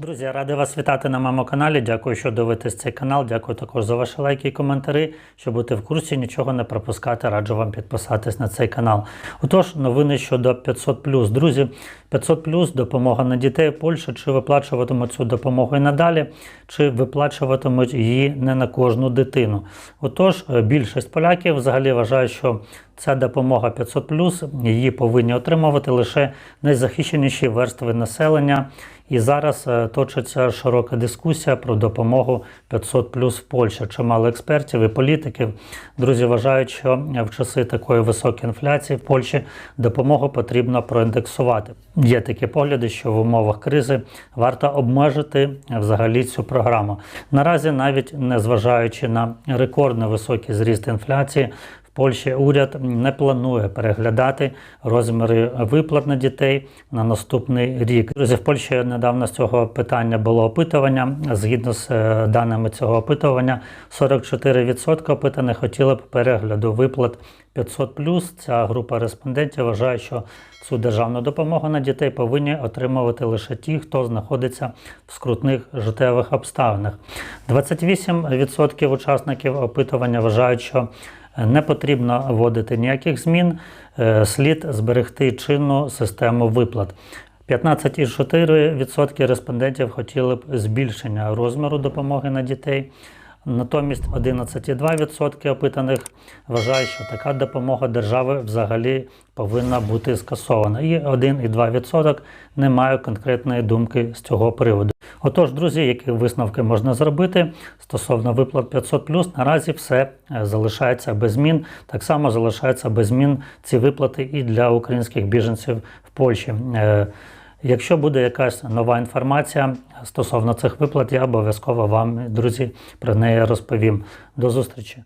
Друзі, я радий вас вітати на моєму каналі. Дякую, що дивитесь цей канал. Дякую також за ваші лайки і коментарі. Щоб бути в курсі, нічого не пропускати, раджу вам підписатись на цей канал. Отож, новини щодо 500 Друзі, 500 допомога на дітей в Польщі. Чи виплачуватимуть цю допомогу і надалі, чи виплачуватимуть її не на кожну дитину. Отож, більшість поляків взагалі вважає, що ця допомога 500 її повинні отримувати лише найзахищеніші верстви населення. І зараз е, точиться широка дискусія про допомогу 500 плюс в Польщі. Чимало експертів і політиків. Друзі вважають, що в часи такої високої інфляції в Польщі допомогу потрібно проіндексувати. Є такі погляди, що в умовах кризи варто обмежити взагалі цю програму. Наразі, навіть не зважаючи на рекордно високий зріст інфляції. Польщі уряд не планує переглядати розміри виплат на дітей на наступний рік. Друзі, в Польщі недавно з цього питання було опитування. Згідно з е, даними цього опитування, 44% опитаних хотіли б перегляду виплат 500+. Ця група респондентів вважає, що цю державну допомогу на дітей повинні отримувати лише ті, хто знаходиться в скрутних життєвих обставинах. 28% учасників опитування вважають, що не потрібно вводити ніяких змін, е, слід зберегти чинну систему виплат. 15,4% респондентів хотіли б збільшення розміру допомоги на дітей. Натомість 11,2% опитаних вважають, що така допомога держави взагалі повинна бути скасована. І 1,2% не мають конкретної думки з цього приводу. Отож, друзі, які висновки можна зробити стосовно виплат 500 наразі все е, залишається без змін. Так само залишаються без змін ці виплати і для українських біженців в Польщі. Якщо буде якась нова інформація стосовно цих виплат, я обов'язково вам, друзі, про неї розповім. До зустрічі!